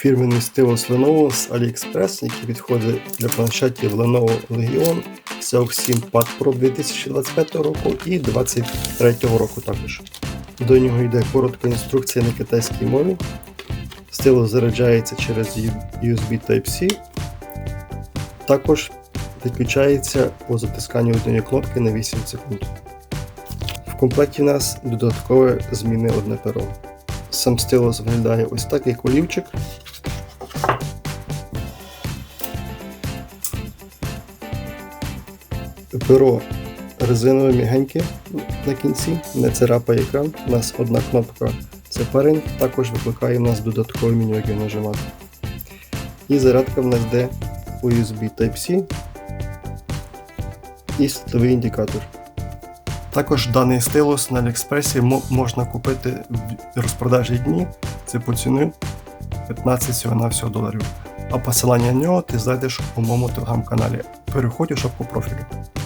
фірменний стилус Lenovo з AliExpress, який підходить для планшетів Lenovo Legion Xiaomi 7 Pad Pro 2025 року і 2023 року також. До нього йде коротка інструкція на китайській мові. Стилус заряджається через USB Type-C. Також відключається по затисканню однієї кнопки на 8 секунд. В комплекті у нас додаткове змінне одне перо. Сам стилус виглядає ось так, як Перо резинове м'ягеньке на кінці, не царапає екран. У нас одна кнопка це парень, також викликає у нас додаткове меню, яке нажимати. І зарядка в нас йде USB Type-C і світловий індикатор. Також даний стилус на Аліекспресі можна купити в розпродажі дні. Це по ціні 15 всього на всього доларів. А посилання на нього ти знайдеш у моєму телеграм-каналі. Переходь у шапку профілю.